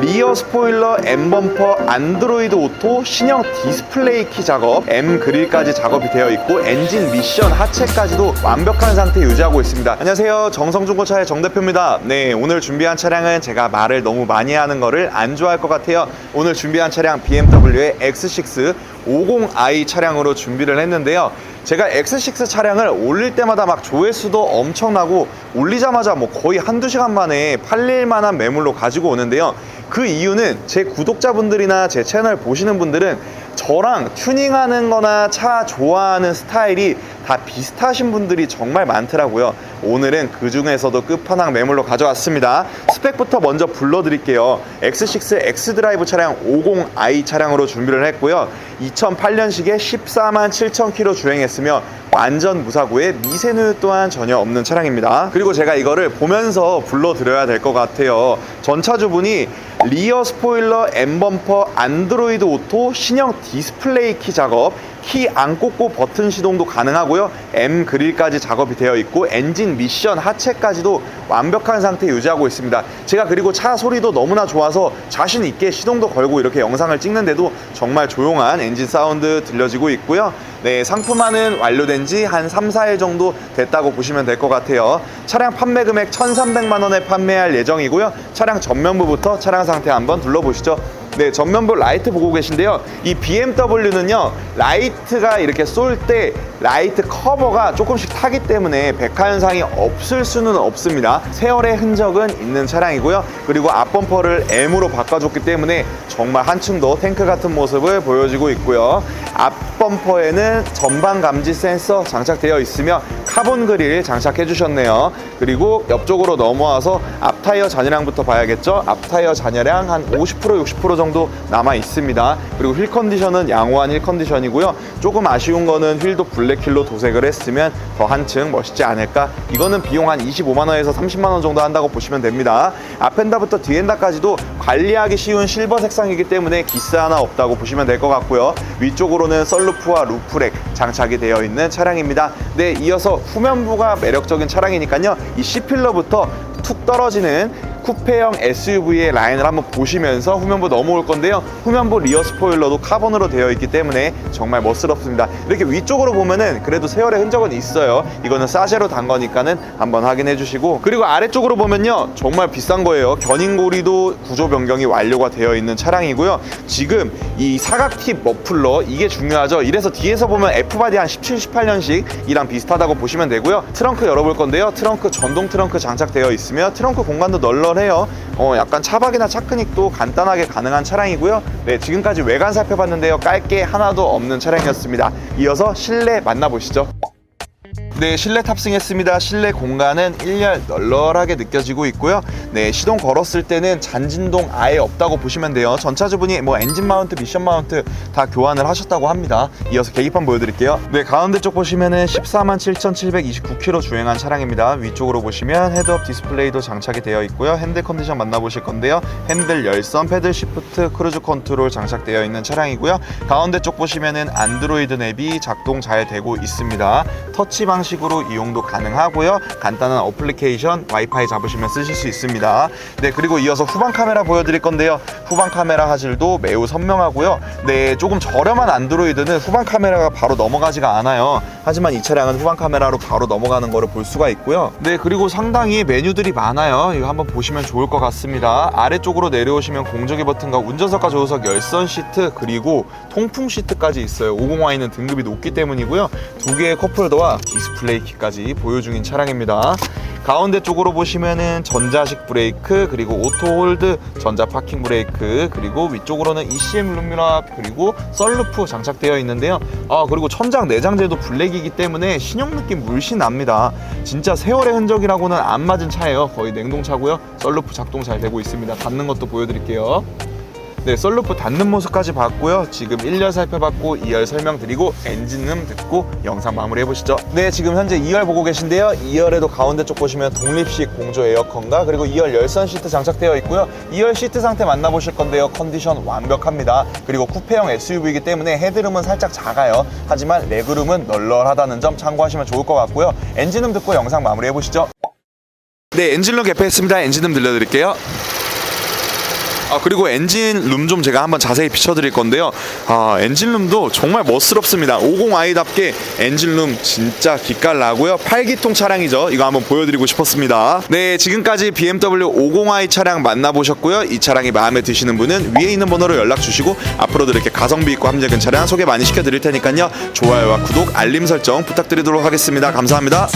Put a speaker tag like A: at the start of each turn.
A: 리어 스포일러, M 범퍼, 안드로이드 오토, 신형 디스플레이 키 작업, M 그릴까지 작업이 되어 있고 엔진 미션 하체까지도 완벽한 상태 유지하고 있습니다. 안녕하세요. 정성중고차의 정 대표입니다. 네, 오늘 준비한 차량은 제가 말을 너무 많이 하는 거를 안 좋아할 것 같아요. 오늘 준비한 차량 BMW의 X6 50i 차량으로 준비를 했는데요. 제가 X6 차량을 올릴 때마다 막 조회수도 엄청나고 올리자마자 뭐 거의 한두 시간 만에 팔릴 만한 매물로 가지고 오는데요. 그 이유는 제 구독자분들이나 제 채널 보시는 분들은 저랑 튜닝하는 거나 차 좋아하는 스타일이 다 비슷하신 분들이 정말 많더라고요. 오늘은 그 중에서도 끝판왕 매물로 가져왔습니다. 스펙부터 먼저 불러드릴게요. X6 X드라이브 차량 50i 차량으로 준비를 했고요. 2008년식에 14만 7천 킬로 주행했으며 완전 무사고에 미세누유 또한 전혀 없는 차량입니다. 그리고 제가 이거를 보면서 불러드려야 될 것 같아요. 전차주분이 리어 스포일러, M 범퍼, 안드로이드 오토, 신형 디스플레이 키 작업, 키 안 꽂고 버튼 시동도 가능하고요. M 그릴까지 작업이 되어 있고 엔진 미션 하체까지도 완벽한 상태 유지하고 있습니다. 제가 그리고 차 소리도 너무나 좋아서 자신 있게 시동도 걸고 이렇게 영상을 찍는데도 정말 조용한 엔진 사운드 들려지고 있고요. 네, 상품화는 완료된 지 한 3, 4일 정도 됐다고 보시면 될 것 같아요. 차량 판매 금액 1,300만 원에 판매할 예정이고요. 차량 전면부부터 차량 상태 한번 둘러보시죠. 네, 전면부 라이트 보고 계신데요. 이 BMW는요, 라이트가 이렇게 쏠 때 라이트 커버가 조금씩 타기 때문에 백화 현상이 없을 수는 없습니다. 세월의 흔적은 있는 차량이고요. 그리고 앞범퍼를 M으로 바꿔줬기 때문에 정말 한층 더 탱크 같은 모습을 보여주고 있고요. 앞 범퍼에는 전방 감지 센서 장착되어 있으며 카본 그릴 장착해 주셨네요. 그리고 옆쪽으로 넘어와서 앞 타이어 잔여량부터 봐야겠죠. 앞 타이어 잔여량 한 50% 60% 정도 남아 있습니다. 그리고 휠 컨디션은 양호한 휠 컨디션이고요. 조금 아쉬운 거는 휠도 블랙킬로 도색을 했으면 더 한층 멋있지 않을까. 이거는 비용 한 25만 원에서 30만 원 정도 한다고 보시면 됩니다. 앞엔다부터 뒤엔다까지도 관리하기 쉬운 실버 색상이기 때문에 기스 하나 없다고 보시면 될 것 같고요. 위쪽으로는 썬루프와 루프렉 장착이 되어 있는 차량입니다. 네, 이어서 후면부가 매력적인 차량이니까요. 이 C필러부터 툭 떨어지는 쿠페형 SUV의 라인을 한번 보시면서 후면부 넘어올 건데요. 후면부 리어 스포일러도 카본으로 되어 있기 때문에 정말 멋스럽습니다. 이렇게 위쪽으로 보면은 그래도 세월의 흔적은 있어요. 이거는 사제로 단 거니까는 한번 확인해 주시고 그리고 아래쪽으로 보면요. 정말 비싼 거예요. 견인고리도 구조 변경이 완료가 되어 있는 차량이고요. 지금 이 사각 팁 머플러 이게 중요하죠. 이래서 뒤에서 보면 F바디 한 17, 18년식이랑 비슷하다고 보시면 되고요. 트렁크 열어볼 건데요. 트렁크 전동 트렁크 장착되어 있으며 트렁크 공간도 널널 해요. 어, 약간 차박이나 차크닉도 간단하게 가능한 차량이고요. 네, 지금까지 외관 살펴봤는데요. 깔 게 하나도 없는 차량이었습니다. 이어서 실내 만나보시죠. 네, 실내 탑승했습니다. 실내 공간은 1열 널널하게 느껴지고 있고요. 네, 시동 걸었을 때는 잔진동 아예 없다고 보시면 돼요. 전차주분이 뭐 엔진 마운트, 미션 마운트 다 교환을 하셨다고 합니다. 이어서 계기판 보여드릴게요. 네, 가운데 쪽 보시면은 14만 7,729km 주행한 차량입니다. 위쪽으로 보시면 헤드업 디스플레이도 장착이 되어 있고요. 핸들 컨디션 만나보실 건데요. 핸들 열선, 패들 시프트, 크루즈 컨트롤 장착되어 있는 차량이고요. 가운데 쪽 보시면은 안드로이드 앱이 작동 잘 되고 있습니다. 터치 방식 으로 이용도 가능하고요. 간단한 어플리케이션 와이파이 잡으시면 쓰실 수 있습니다. 네, 그리고 이어서 후방 카메라 보여드릴 건데요. 후방 카메라 화질도 매우 선명하고요. 네, 조금 저렴한 안드로이드는 후방 카메라가 바로 넘어가지가 않아요. 하지만 이 차량은 후방 카메라로 바로 넘어가는 거를 볼 수가 있고요. 네, 그리고 상당히 메뉴들이 많아요. 이거 한번 보시면 좋을 것 같습니다. 아래쪽으로 내려오시면 공조기 버튼과 운전석과 조수석 열선 시트 그리고 통풍 시트까지 있어요. 50Y는 등급이 높기 때문이고요. 두 개의 컵홀더와 디스플레이 키까지 보유 중인 차량입니다. 가운데 쪽으로 보시면은 전자식 브레이크 그리고 오토 홀드 전자 파킹 브레이크 그리고 위쪽으로는 ECM 루미나 그리고 썰루프 장착되어 있는데요. 아 그리고 천장 내장재도 블랙이기 때문에 신형 느낌 물씬 납니다. 진짜 세월의 흔적이라고는 안 맞은 차예요. 거의 냉동차고요. 썰루프 작동 잘 되고 있습니다. 닫는 것도 보여드릴게요 네, 썰루프 닫는 모습까지 봤고요. 지금 1열 살펴봤고 2열 설명드리고 엔진음 듣고 영상 마무리해 보시죠. 네, 지금 현재 2열 보고 계신데요. 2열에도 가운데 쪽 보시면 독립식 공조 에어컨과 그리고 2열 열선 시트 장착되어 있고요. 2열 시트 상태 만나보실 건데요. 컨디션 완벽합니다. 그리고 쿠페형 SUV이기 때문에 헤드룸은 살짝 작아요. 하지만 레그룸은 널널하다는 점 참고하시면 좋을 것 같고요. 엔진음 듣고 영상 마무리해 보시죠. 네, 엔진룸 개폐했습니다. 엔진음 들려드릴게요. 아 그리고 엔진 룸 좀 제가 한번 자세히 비춰드릴 건데요. 아 엔진 룸도 정말 멋스럽습니다. 50i답게 엔진 룸 진짜 기깔 나고요. 8기통 차량이죠. 이거 한번 보여드리고 싶었습니다. 네 지금까지 BMW 50i 차량 만나보셨고요. 이 차량이 마음에 드시는 분은 위에 있는 번호로 연락 주시고 앞으로도 이렇게 가성비 있고 합리적인 차량 소개 많이 시켜드릴 테니까요. 좋아요와 구독, 알림 설정 부탁드리도록 하겠습니다. 감사합니다.